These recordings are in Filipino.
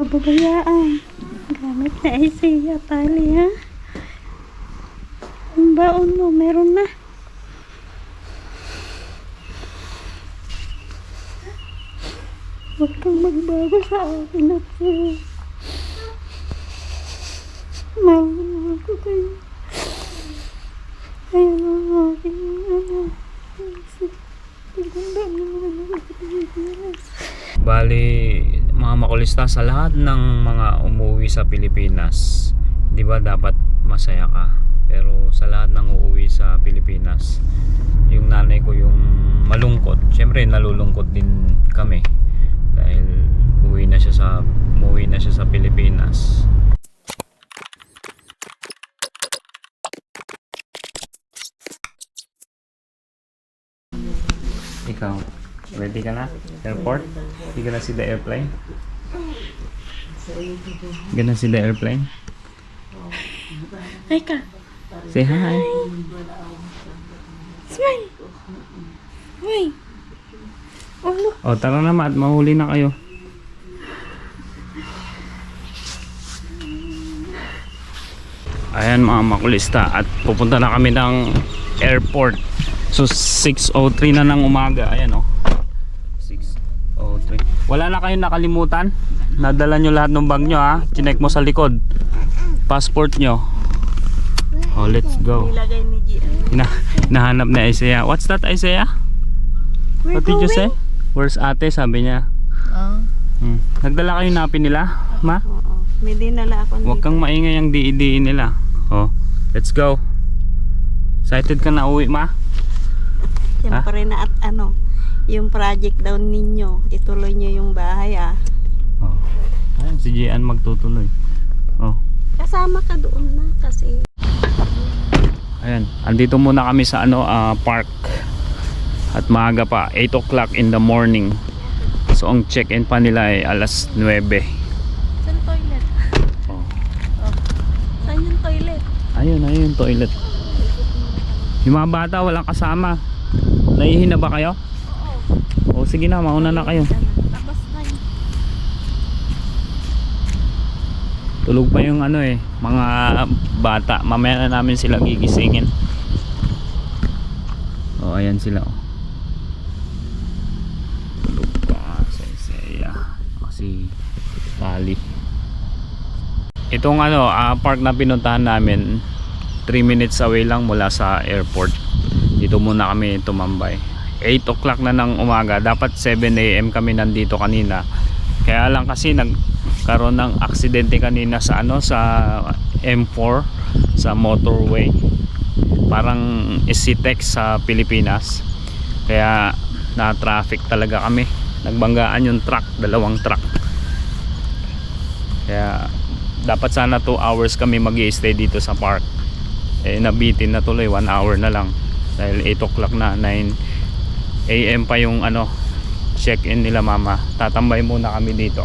Pababayaan. Gamit na ICA tali ha. Ang baon mo, meron na. Huwag kang magbago sa akin at Mahal ko kayo. Ayun ang aking ano. Mo naman ako sa Pilipinas. Bali, mga makulista sa lahat ng mga umuwi sa Pilipinas, 'di ba dapat masaya ka? Pero sa lahat ng uuwi sa Pilipinas, yung nanay ko yung malungkot. Siyempre nalulungkot din kami dahil uwi na siya sa umuwi na siya sa Pilipinas. Ikaw, ready ka na? Airport? You gonna see the airplane? Gonna see the airplane? Teka, Say hi. smile! Uy! Ulo! O, tara na ma at mahuli na kayo. Ayan mga makulista at pupunta na kami ng airport. So 6.03 na ng umaga. Ayan o. 6.03. Wala na kayong nakalimutan? Nadala nyo lahat ng bag nyo ha? Chinek mo sa likod. Passport nyo. Oh, let's go. Hina hinahanap na Isaiah. What's that Isaiah? We're What did you say? Where's ate? Sabi niya. Oh. Hmm. Nagdala kayo napi nila, ma? Oo. May dinala ako Huwag kang maingay ang diidiin nila. Oh, let's go. Excited ka na uwi, ma? Siyempre na at ano, yung project daw ninyo, ituloy nyo yung bahay ah. Oh. Ayan, si Gian magtutuloy. Oh. Kasama ka doon na kasi. Ayan, andito muna kami sa ano, ah, park. At maaga pa, 8 o'clock in the morning. So ang check-in pa nila ay alas 9. Saan toilet? Oh. Saan yung toilet? Ayun, ayun, toilet. Yung mga bata walang kasama. Naihi na ba kayo? Sige na, mauna na kayo. Tulog pa yung ano eh, mga bata. Mamaya na namin sila gigisingin. O, ayan sila oh. Tulog pa sa Isaiah. O, si Tali. Itong ano, ah, park na pinuntahan namin 3 minutes away lang mula sa airport. Dito muna kami tumambay. 8 o'clock na ng umaga. Dapat 7 a.m. kami nandito kanina. Kaya lang kasi nagkaroon ng aksidente kanina sa ano sa M4 sa motorway. Parang SCTEX sa Pilipinas. Kaya na traffic talaga kami. Nagbanggaan yung truck, dalawang truck. Kaya dapat sana 2 hours kami mag stay dito sa park. Eh nabitin na tuloy 1 hour na lang. Dahil 8 o'clock na, 9 AM pa yung ano check-in nila mama. Tatambay muna kami dito.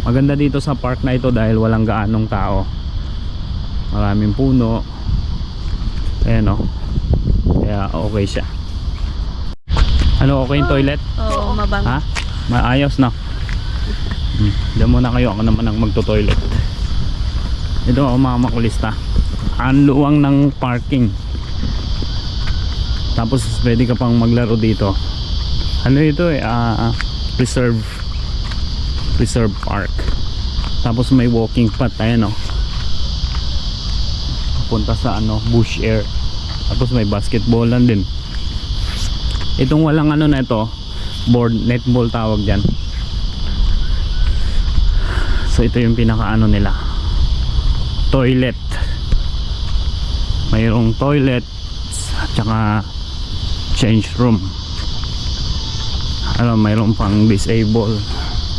Maganda dito sa park na ito dahil walang gaanong tao. Maraming puno. Ayan o. Kaya okay siya. Ano okay yung toilet? Oo, mabang. Ha? Maayos na. Hmm. Diyan muna kayo. Ako naman ang magto-toilet. Ito ako mga makulista. Ang luwang ng parking. Tapos pwede ka pang maglaro dito. Ano ito eh? ah, reserve reserve park. Tapos may walking path. Ayan o. Punta sa ano, bush air. Tapos may basketballan din. Itong walang ano na ito, board netball tawag diyan. So ito yung pinaka ano nila. Toilet. Mayroong toilet at saka change room. Ano, mayroong pang disable.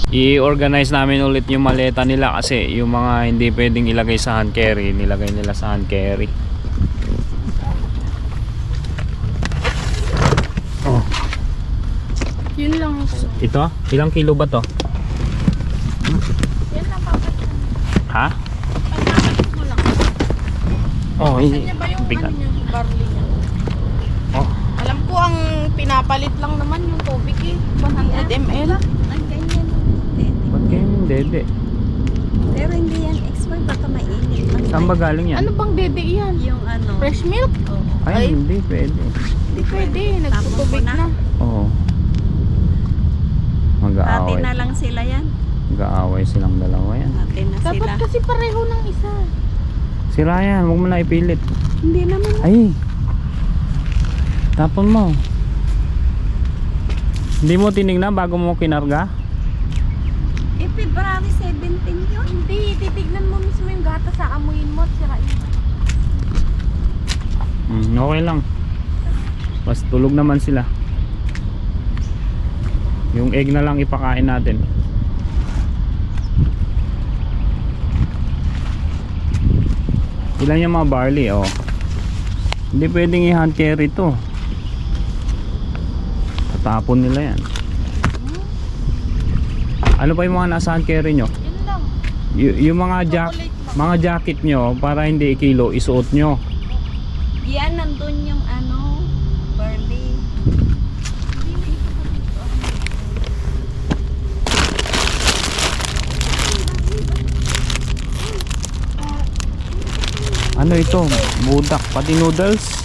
I-organize namin ulit yung maleta nila kasi yung mga hindi pwedeng ilagay sa hand carry, nilagay nila sa hand carry. Oh, Yun lang ito? Ilang kilo ba to? Yan lang papalit. Ha? Pagpapalit mo lang. Oh, ba yung bigat. ano niya, barley niya? Oh, Alam ko ang pinapalit lang naman yung tubig eh. 100 ml. dede. Pero hindi yan expert, baka mainit. Saan ba galing yan? Ano bang dede yan? Yung ano. Fresh milk? Oo. Ay, Ay. hindi pwede. Hindi pwede. Nagtutubig na. na. Oo. Ate Mag-aaway. na lang sila yan. Mag-aaway silang dalawa yan. Ate na Dapat sila. kasi pareho ng isa. Si Ryan, huwag mo na ipilit. Hindi naman. Ay! Tapon mo. Hindi mo tinignan bago mo kinarga? Eh, February 17 yun. Hindi, titignan mo mismo yung gata sa amuyin mo at sirain mo. Hmm, okay lang. Mas tulog naman sila. Yung egg na lang ipakain natin. Ilan yung mga barley, oh. Hindi pwedeng i-hand carry to. Tatapon nila yan. Ano pa yung mga nasa hand carry nyo? Yun lang. Y- yung mga jack mga jacket nyo para hindi ikilo, isuot nyo. Yan, nandun yung ano, barley. Ano ito? Budak, pati noodles.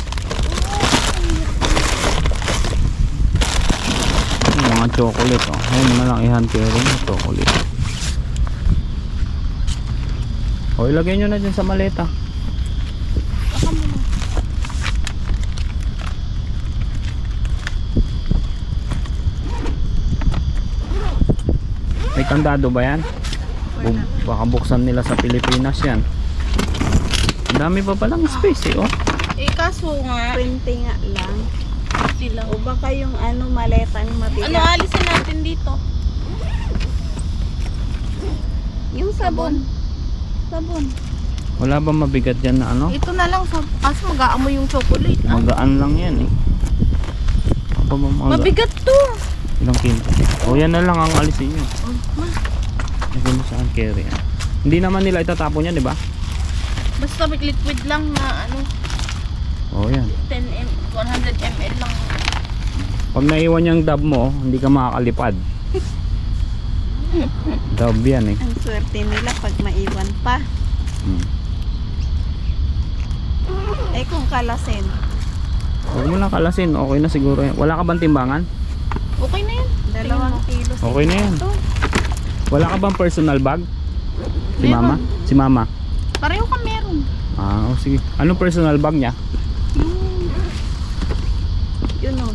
Yung mga chocolate, oh. Ayun i-hand carry yung chocolate. O, ilagay nyo na dyan sa maleta. May kandado ba yan? Bu- baka buksan nila sa Pilipinas yan. Ang dami pa palang space eh, oh. Eh kaso nga, 20 nga lang. sila. O baka yung ano, maletang mabigat. Ano alisin natin dito? Yung sabon. Sabon. Wala ba mabigat dyan na ano? Ito na lang sa kaso mag-aamoy yung chocolate. Ah. Magaan lang yan eh. Apa ba Mabigat to. ilang kilo? O yan na lang ang alisin nyo. Oh, ma. Lagyan mo sa hand carry. ah. Hindi naman nila itatapon yan, di ba? Basta may liquid lang na ano, O yan. 10 m 100 ml lang. Pag naiwan yung dab mo, hindi ka makakalipad. Dab yan eh. Ang swerte nila pag maiwan pa. Hmm. Eh kung kalasin. Huwag mo na kalasin, okay na siguro yan. Wala ka bang timbangan? Okay na yan. Dalawang kilo. Okay na yan. Ito. Wala ka bang personal bag? Si Meron. mama? Si mama? Pareho ka meron. Ah, oh, sige. Anong personal bag niya? Yung Yun o.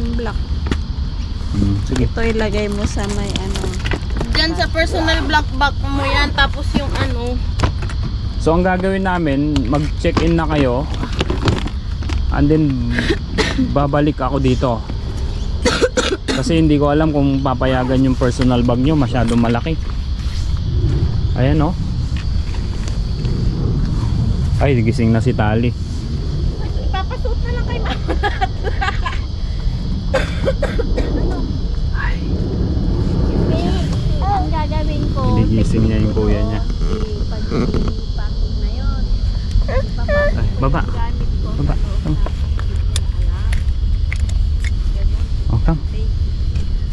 Yung black. Hmm, sige. Ito ilagay mo sa may ano. Diyan sa personal black bag mo yan. Tapos yung ano, So ang gagawin namin, mag-check-in na kayo. And then babalik ako dito. Kasi hindi ko alam kung papayagan yung personal bag nyo, masyadong malaki. Ayan oh. Ay, gising na si Tali. ipapasuot na lang kay mama. Ang gagawin ko. Ginigising niya yung kuya niya. Pasok na yun. Ay, baba. Baba. Come. Oh, come.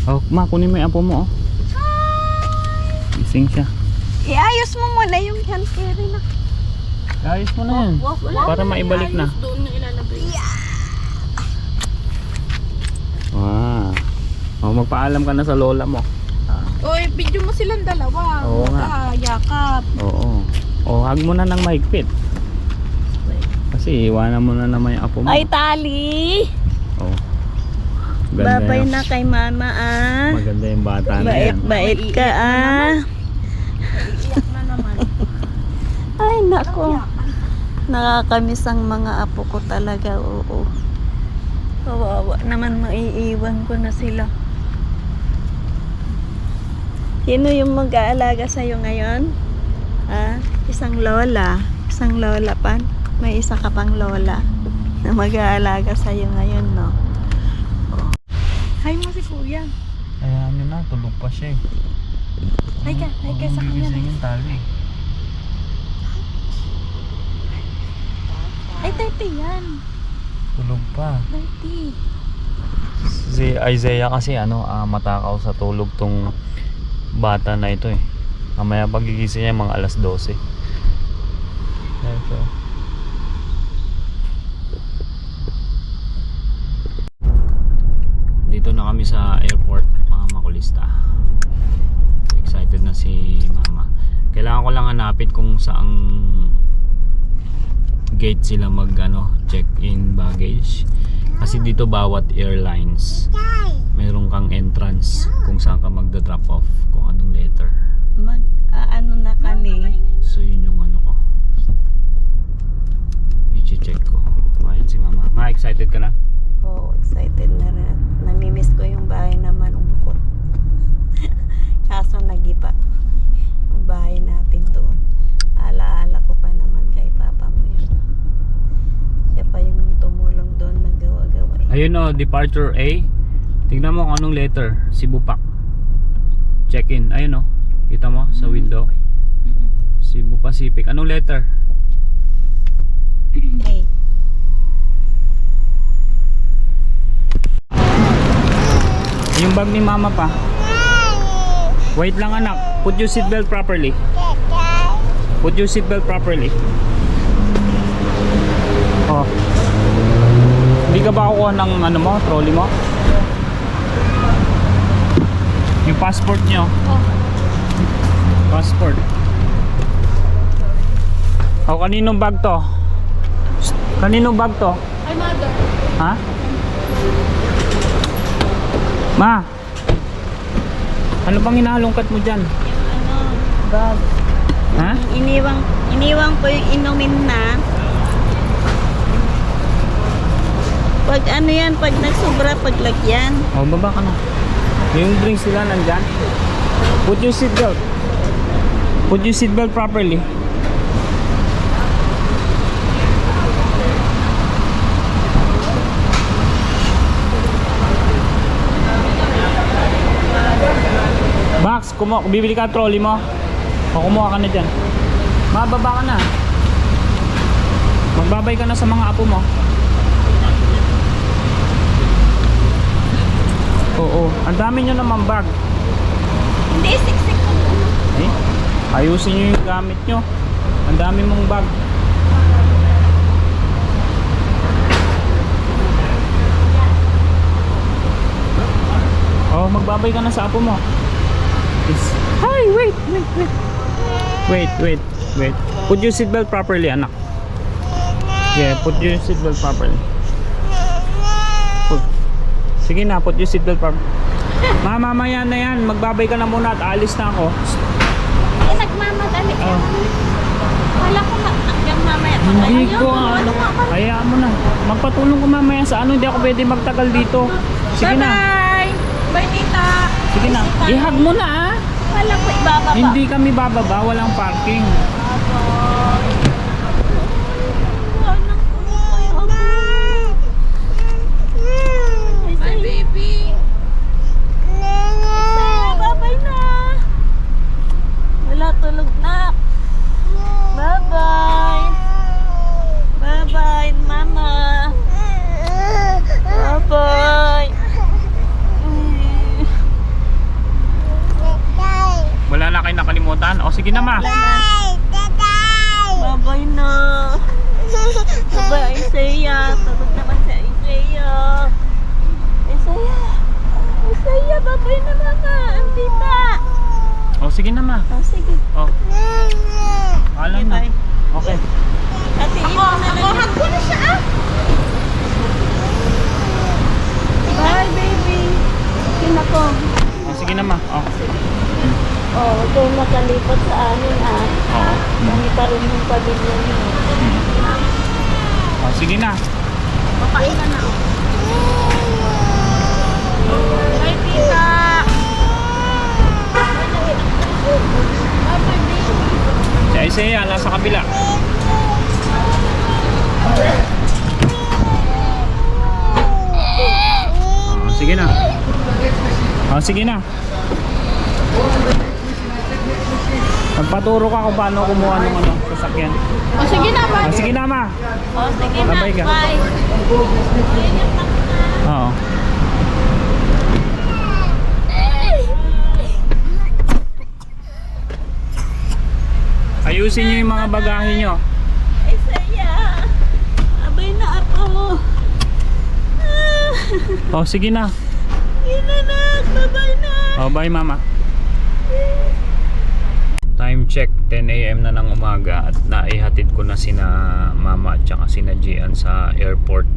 Oh, ma, kunin mo yung apo mo, oh. Gising siya. Iayos mo muna yung hand carry na. Ayos mo na yan. Para maibalik na. Ah. Oh, magpaalam ka na sa lola mo. Oy, video mo silang dalawa. Oo nga. Yakap. Oo. Oh, hug mo na ng mahigpit. Kasi iwanan mo na naman yung apo mo. Ay, tali! Oh. Ganda Babay yung, na kay mama ah. Maganda yung bata na yan. Bait-bait ka ah. Iyak na naman. Ay, nako. Nakakamiss ang mga apo ko talaga, oo. Kawawa naman maiiwan ko na sila. Sino yung mag-aalaga sa'yo ngayon? Ah, isang lola. Isang lola pa. May isa ka pang lola na mag-aalaga sa'yo ngayon, no? Hi mo si kuya. Ayan nyo na, tulog pa siya eh. Hi ka, hi ka sa kanya. Yung tali. Ay, tete yan. Tulog pa. Tete. Si Isaiah kasi ano, ah, matakaw sa tulog tong bata na ito eh. Mamaya pagigising niya mga alas 12. Ayan siya. Dito na kami sa airport, mga makulista. Excited na si mama. Kailangan ko lang hanapin kung saang gate sila mag ano, check-in baggage. Kasi dito bawat airlines meron kang entrance kung saan ka magda-drop off kung anong letter. Mag, ah, ano na kami. So yun yung ano ko. I-check ko. Ayun si mama. Ma, excited ka na? Oo, excited na rin. Namimiss ko yung bahay na malungkot. Kaso nagiba. Ang bahay natin doon. Alaala ko pa naman kay Papa mo yun. Siya pa yung tumulong doon ng gawa-gawa. eh. Ayun o, departure A. Tingnan mo kung anong letter. Cebu Pac. Check-in. Ayun o. Kita mo sa window. Cebu Pacific. Anong letter? Hey. Yung bag ni mama pa. Wait lang anak. Put your seatbelt properly. Put your seatbelt properly. Oh. Hindi ka ba kukuha ng ano mo, trolley mo? Yung passport nyo. Passport. O, kaninong bag to? Shh, Kaninong bag to? Ay, mother. Ha? Ma! Ano bang hinalungkat mo dyan? Ano, bag. Ha? Iniwang, iniwang ko yung inumin na. Pag ano yan, pag nagsubra, paglagyan. O, baba ka na. Yung drinks nila nandyan. Put your seatbelt. Put your seatbelt properly. Max, kumu bibili ka trolley mo? O kumuha ka na dyan. Mababa ka na. Magbabay ka na sa mga apo mo. Oo, ang dami nyo naman bag. Hindi, siksik ko. Eh, ayusin nyo yung gamit nyo. Ang dami mong bag. Oh, magbabay ka na sa apo mo. Is Hi, wait, wait, wait. Wait, wait, wait. Put your seatbelt properly, anak. Yeah, put your seatbelt properly. Put. Sige na, put your seatbelt properly. Ma, mamaya na yan. Magbabay ka na muna at alis na ako. Eh, nagmamadali ka. Oh. Wala ko ma hanggang mamaya. Hindi Ayaw, ko ano. Hayaan mo na. Magpatulong ko mamaya sa ano. Hindi ako pwede magtagal dito. Sige na. Bye-bye! Bye, tita! Sige na. Ihag mo na ah. Wala ko ibababa. Hindi kami bababa. Walang parking. Walang kulo kayo ako. My baby. Bye-bye na. Wala tulog na. Bye-bye. Bye-bye, mama. Bye-bye. Mm. Wala na kayo nakalimutan. O sige na ma. Bye-bye na. Bye-bye, Isaiah. Tulog naman si Isaiah. Isaiah. Isaiah, bye-bye na mama. Ang tita. O sige na ma. Oh, sige. O. Alam na. Bye. Okay. Ate, Ako, ako, hug ko na siya ah. Bye, baby. Kinako. O sige na ma. O. Oh, huwag kayong makalipot sa amin, ah. Oo. Kami pa rin yung pamilya niyo. O sige na. Papain ka na. Bye, tita. Bye, baby. Isaiah nasa kabila. O sige na. O sige na. Magpaturo ka kung paano kumuha ng ano, sasakyan. O, sige na, O bye. sige na ma. Oh, sige na. Ka. Bye. Oo. Ayusin nyo yung mga bagahe nyo. Ay, saya. Abay na ako. Ah, Oh, sige na. inanak, babay na. Oh, bye mama. Time check, 10 a.m. na ng umaga at naihatid ko na sina mama at saka sina Gian sa airport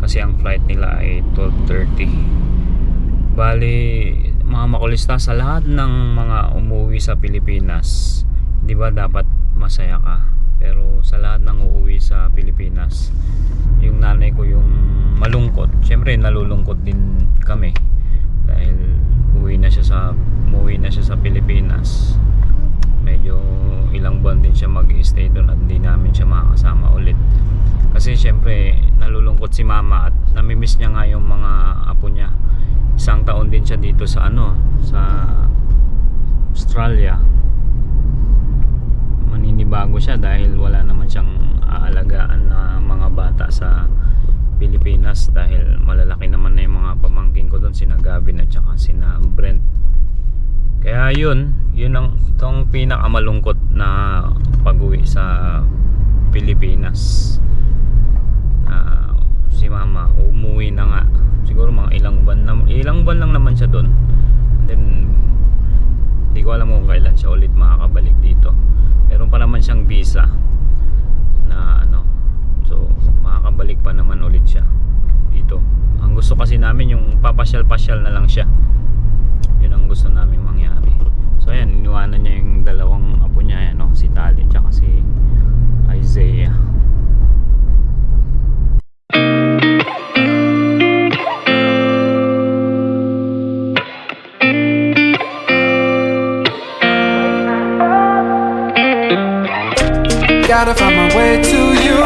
kasi ang flight nila ay 12.30 Bali, mga makulista sa lahat ng mga umuwi sa Pilipinas ba dapat masaya ka. Pero sa lahat ng uuwi sa Pilipinas yung nanay ko yung malungkot. Syempre nalulungkot din kami. Dahil uwi na siya sa umuwi na siya sa Pilipinas. Medyo ilang buwan din siya mag-stay doon at hindi namin siya makakasama ulit. Kasi syempre nalulungkot si mama at namimiss niya nga yung mga apo niya. Isang taon din siya dito sa ano sa Australia maninibago siya dahil wala naman siyang aalagaan na mga bata sa Pilipinas dahil malalaki naman na yung mga pamangkin ko doon sina Gavin at saka sina Brent. Kaya yun yun ang itong pinakamalungkot na pag-uwi sa Pilipinas. Na si mama umuwi na nga. Siguro mga ilang buwan na, ilang buwan lang naman siya doon and then hindi ko alam kung kailan siya ulit makakabalik dito meron pa naman siyang visa na ano. So makakabalik pa naman ulit siya dito. Ang gusto kasi namin yung papasyal-pasyal na lang siya. Yun ang gusto namin mangyari. So ayan iniwanan niya yung dalawang apo niya ayan, no? si Tali at si Isaiah Gotta find my way to you.